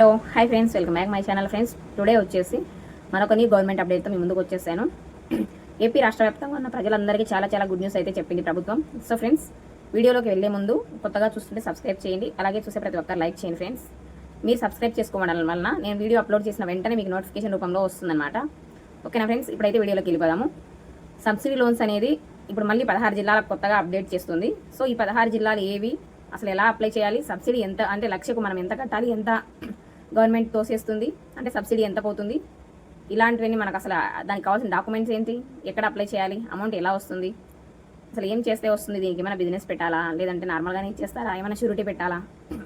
Hello hi friends welcome back my channel friends today వచ్చేసి మరొక new government అప్డేట్తో మీ ముందుకు వచ్చేసాను. ఏపీ రాష్ట్ర వ్యాప్తంగా ఉన్న ప్రజలందరికీ చాలా చాలా గుడ్ న్యూస్ అయితే చెప్పింది ప్రభుత్వం. సో ఫ్రెండ్స్ వీడియోలోకి వెళ్ళే ముందు కొత్తగా చూస్తుంటే సబ్స్క్రైబ్ చేయండి. అలాగే చూసే ప్రతి ఒక్కరు లైక్ చేయండి ఫ్రెండ్స్ మీరు సబ్స్క్రైబ్ చేసుకోవడం వలన నేను వీడియో అప్లోడ్ చేసిన వెంటనే మీకు నోటిఫికేషన్ రూపంలో వస్తుందన్నమాట. ఓకేనా ఫ్రెండ్స్ ఇప్పుడైతే వీడియోలోకి వెళ్ళిపోదాము. సబ్సిడీ లోన్స్ అనేది ఇప్పుడు మళ్ళీ పదహారు జిల్లాలకు కొత్తగా అప్డేట్ చేస్తుంది. సో ఈ పదహారు జిల్లాలు ఏవి అసలు ఎలా అప్లై చేయాలి సబ్సిడీ ఎంత అంటే లక్షకు మనం ఎంత కట్టాలి ఎంత గవర్నమెంట్ తోసేస్తుంది. అంటే సబ్సిడీ ఎంత పోతుంది? ఇలాంటివన్నీ మనకు అసలు దానికి కావాల్సిన డాక్యుమెంట్స్ ఏంటి? ఎక్కడ అప్లై చేయాలి? అమౌంట్ ఎలా వస్తుంది? అసలు ఏం చేస్తే వస్తుంది? దీనికి ఏమైనా బిజినెస్ పెట్టాలా? లేదంటే నార్మల్గానే ఇచ్చేస్తారా? ఏమైనా షూరిటీ పెట్టాలా?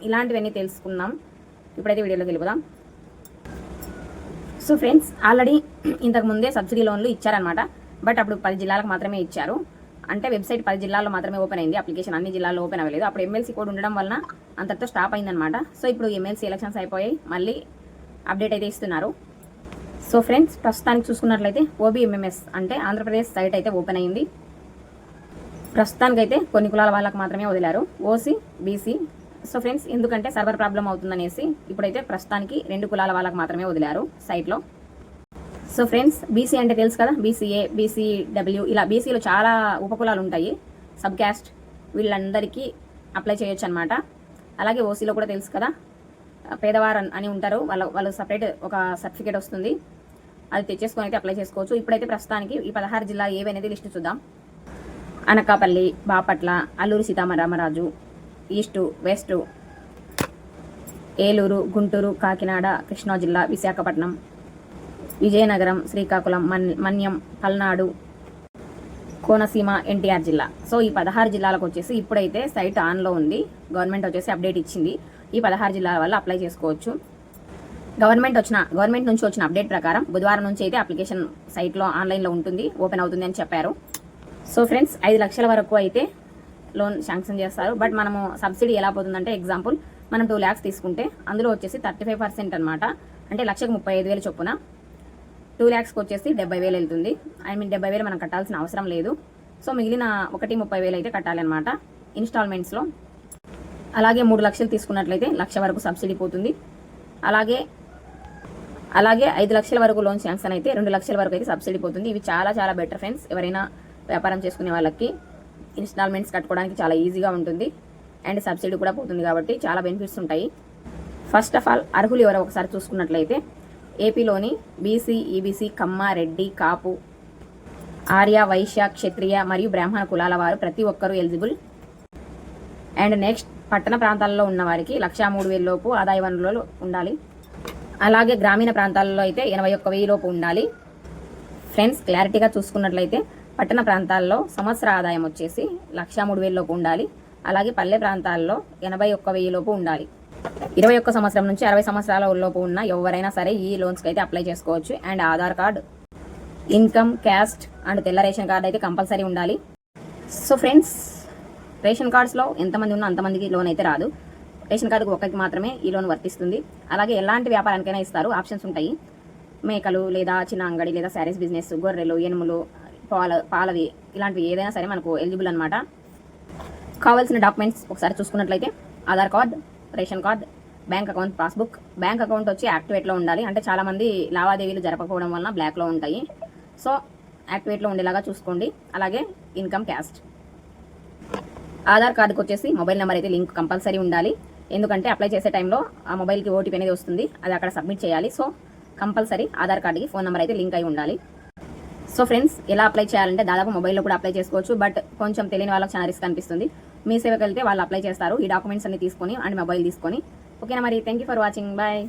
ఇలాంటివన్నీ తెలుసుకుందాం. ఇప్పుడైతే వీడియోలోకి వెళ్ళిపోదాం. సో ఫ్రెండ్స్ ఆల్రెడీ ఇంతకు ముందే సబ్సిడీ లోన్లు ఇచ్చారనమాట బట్ అప్పుడు పది జిల్లాలకు మాత్రమే ఇచ్చారు. అంటే వెబ్సైట్ పది జిల్లాల్లో మాత్రమే ఓపెన్ అయింది. అప్లికేషన్ అన్ని జిల్లాల్లో ఓపెన్ అవ్వలేదు. అప్పుడు ఎమ్మెల్సీ కోడ్ ఉండడం వలన అంతటితో స్టాప్ అయిందనమాట సో ఇప్పుడు ఎమ్మెల్సీ ఎలక్షన్స్ అయిపోయాయి. మళ్ళీ అప్డేట్ అయితే ఇస్తున్నారు. సో ఫ్రెండ్స్ ప్రస్తుతానికి చూసుకున్నట్లయితే ఓబీఎంఎంఎస్ అంటే ఆంధ్రప్రదేశ్ సైట్ అయితే ఓపెన్ అయింది. ప్రస్తుతానికైతే కొన్ని కులాల వాళ్ళకి మాత్రమే వదిలారు. ఓసీ బీసీ సో ఫ్రెండ్స్ ఎందుకంటే సర్వర్ ప్రాబ్లం అవుతుందనేసి ఇప్పుడైతే ప్రస్తుతానికి రెండు కులాల వాళ్ళకి మాత్రమే వదిలారు సైట్లో. సో ఫ్రెండ్స్ బీసీ అంటే తెలుసు కదా? బీసీఏ బీసీడబ్ల్యూ ఇలా బీసీలో చాలా ఉపకులాలు ఉంటాయి. సబ్ క్యాస్ట్ వీళ్ళందరికీ అప్లై చేయొచ్చు అనమాట అలాగే ఓసీలో కూడా తెలుసు కదా? పేదవారు అని- అని ఉంటారు. వాళ్ళ వాళ్ళు సపరేట్ ఒక సర్టిఫికేట్ వస్తుంది. అది తెచ్చేసుకొని అయితే అప్లై చేసుకోవచ్చు. ఇప్పుడైతే ప్రస్తుతానికి ఈ పదహారు జిల్లా ఏవి అనేది లిస్ట్ చూద్దాం. అనకాపల్లి బాపట్ల అల్లూరు సీతారామరాజు ఈస్టు వెస్టు ఏలూరు గుంటూరు కాకినాడ కృష్ణా జిల్లా విశాఖపట్నం విజయనగరం శ్రీకాకుళం మన్ మన్యం పల్నాడు కోనసీమ ఎన్టీఆర్ జిల్లా. సో ఈ పదహారు జిల్లాలకు వచ్చేసి ఇప్పుడైతే సైట్ ఆన్లో ఉంది. గవర్నమెంట్ వచ్చేసి అప్డేట్ ఇచ్చింది. ఈ పదహారు జిల్లాల వల్ల అప్లై చేసుకోవచ్చు. గవర్నమెంట్ వచ్చిన గవర్నమెంట్ నుంచి వచ్చిన అప్డేట్ ప్రకారం బుధవారం నుంచి అయితే అప్లికేషన్ సైట్లో ఆన్లైన్లో ఉంటుంది ఓపెన్ అవుతుంది అని చెప్పారు. సో ఫ్రెండ్స్ ఐదు లక్షల వరకు అయితే లోన్ శాంక్షన్ చేస్తారు. బట్ మనము సబ్సిడీ ఎలా పోతుందంటే ఎగ్జాంపుల్ మనం టూ ల్యాక్స్ తీసుకుంటే అందులో వచ్చేసి థర్టీ ఫైవ్ పర్సెంట్ అనమాట అంటే లక్షకు ముప్పై ఐదు వేల చొప్పున. టూ ల్యాక్స్కి వచ్చేసి డెబ్బై వేలు వెళ్తుంది. ఐ మీన్ డెబ్బై వేలు మనం కట్టాల్సిన అవసరం లేదు. సో మిగిలిన ఒకటి ముప్పై వేలు అయితే కట్టాలన్నమాట ఇన్స్టాల్మెంట్స్లో. అలాగే మూడు లక్షలు తీసుకున్నట్లయితే లక్ష వరకు సబ్సిడీ పోతుంది. అలాగే అలాగే ఐదు లక్షల వరకు లోన్ శాంక్షన్ అయితే రెండు లక్షల వరకు అయితే సబ్సిడీ పోతుంది. ఇవి చాలా చాలా బెటర్ ఫ్రెండ్స్ ఎవరైనా వ్యాపారం చేసుకునే వాళ్ళకి. ఇన్స్టాల్మెంట్స్ కట్టుకోవడానికి చాలా ఈజీగా ఉంటుంది. అండ్ సబ్సిడీ కూడా పోతుంది కాబట్టి చాలా బెనిఫిట్స్ ఉంటాయి. ఫస్ట్ ఆఫ్ ఆల్ అర్హులు ఎవరో ఒకసారి చూసుకున్నట్లయితే ఏపీలోని బీసీ ఈబీసీ కమ్మ రెడ్డి కాపు ఆర్య వైశ్య క్షత్రియ మరియు బ్రాహ్మణ కులాల వారు ప్రతి ఒక్కరూ ఎలిజిబుల్. అండ్ నెక్స్ట్ పట్టణ ప్రాంతాల్లో ఉన్న వారికి లక్షా మూడు వేల లోపు ఆదాయ వనరులు ఉండాలి. అలాగే గ్రామీణ ప్రాంతాల్లో అయితే ఎనభై ఒక్క వెయ్యి లోపు ఉండాలి. ఫ్రెండ్స్ క్లారిటీగా చూసుకున్నట్లయితే పట్టణ ప్రాంతాల్లో సంవత్సర ఆదాయం వచ్చేసి లక్షా మూడు వేల లోపు ఉండాలి. అలాగే పల్లె ప్రాంతాల్లో ఎనభై ఒక్క వెయ్యి లోపు ఉండాలి. ఇరవై ఒక్క సంవత్సరం నుంచి అరవై సంవత్సరాల లోపు ఉన్న ఎవరైనా సరే ఈ లోన్స్కి అయితే అప్లై చేసుకోవచ్చు. And Aadhaar card income caste and తెల్ల రేషన్ కార్డ్ అయితే కంపల్సరీ ఉండాలి. సో ఫ్రెండ్స్ రేషన్ కార్డ్స్లో ఎంతమంది ఉన్నా అంతమందికి లోన్ అయితే రాదు. రేషన్ కార్డుకు ఒక్కరికి మాత్రమే ఈ లోన్ వర్తిస్తుంది. అలాగే ఎలాంటి వ్యాపారానికైనా ఇస్తారు. ఆప్షన్స్ ఉంటాయి. మేకలు లేదా చిన్న అంగడి లేదా శారీస్ బిజినెస్ గొర్రెలు ఎనుములు పాల పాలవి ఇలాంటివి ఏదైనా సరే మనకు ఎలిజిబుల్ అనమాట కావాల్సిన డాక్యుమెంట్స్ ఒకసారి చూసుకున్నట్లయితే Aadhaar card ration card bank account passbook. Bank account వచ్చి యాక్టివేట్లో ఉండాలి. అంటే చాలామంది లావాదేవీలు జరపకపోవడం వలన బ్లాక్లో ఉంటాయి. సో యాక్టివేట్లో ఉండేలాగా చూసుకోండి. అలాగే ఇన్కమ్ క్యాస్ట్. ఆధార్ కార్డుకు వచ్చేసి మొబైల్ నెంబర్ అయితే లింక్ కంపల్సరీ ఉండాలి. ఎందుకంటే అప్లై చేసే టైంలో ఆ మొబైల్కి ఓటీపీ అనేది వస్తుంది. అది అక్కడ సబ్మిట్ చేయాలి. సో కంపల్సరీ ఆధార్ కార్డుకి ఫోన్ నెంబర్ అయితే లింక్ అయి ఉండాలి. సో ఫ్రెండ్స్ ఎలా అప్లై చేయాలంటే దాదాపు మొబైల్లో కూడా అప్లై చేసుకోవచ్చు. బట్ కొంచెం తెలియని వాళ్ళకి చాలా రిస్క్ అనిపిస్తుంది. మీ సేవకి వెళ్తే వాళ్ళు అప్లై చేస్తారు. ఈ డాక్యుమెంట్స్ అన్ని తీసుకొని అండ్ మొబైల్ తీసుకొని. ఓకేనా మరి? Thank you for watching bye